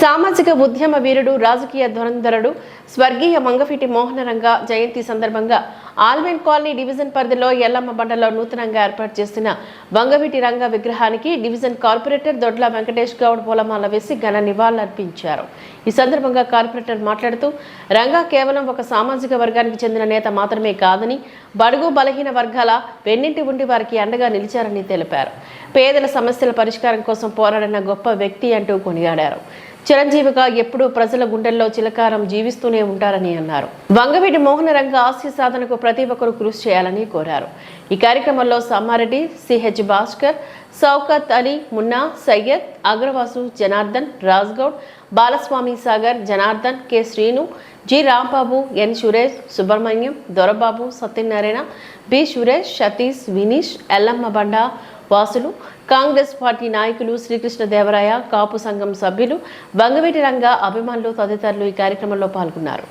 సామాజిక ఉద్యమ వీరుడు రాజకీయ ధురంధరుడు స్వర్గీయ మంగఫిటి మోహనరంగ జయంతి సందర్భంగా ఆల్మెన్ కాలనీ డివిజన్ పరిధిలో ఎల్లమ్మ బండలో నూతనంగా ఏర్పాటు చేసిన వంగవీటి రంగ విగ్రహానికి డివిజన్ కార్పొరేటర్ దొడ్ల వెంకటేష్ గౌడ్ పూలమాల వేసి ఘన నివాళులర్పించారు. ఈ సందర్భంగా కార్పొరేటర్ మాట్లాడుతూ రంగా కేవలం ఒక సామాజిక వర్గానికి చెందిన నేత మాత్రమే కాదని బడుగు బలహీన వర్గాల వెన్నింటి ఉండి వారికి అండగా నిలిచారని తెలిపారు. పేదల సమస్యల పరిష్కారం కోసం పోరాడిన గొప్ప వ్యక్తి అంటూ కొనియాడారు. చిరంజీవిగా ఎప్పుడూ ప్రజల గుండెల్లో చిలకారం జీవిస్తూనే ఉంటారని అన్నారు. వంగవీటి మోహన రంగ ఆస్తి సాధనకు ప్రతి ఒక్కరూ కృషి చేయాలని కోరారు. ఈ కార్యక్రమంలో Sammareddy C H Bhaskar Shaukat Ali Munna Syed Agravasu Janardhan Rajgoud Balaswamy Sagar Janardhan K. Srinu G. Rambabu N. Suresh Subrahmanyam Dorababu Satyanarayana B. Suresh Satish Vinish Yellamma Banda Vasulu Congress party నాయకులు శ్రీకృష్ణదేవరాయ కాపు సంఘం సభ్యులు బంగవీటి రంగ అభిమానులు తదితరులు ఈ కార్యక్రమంలో పాల్గొన్నారు.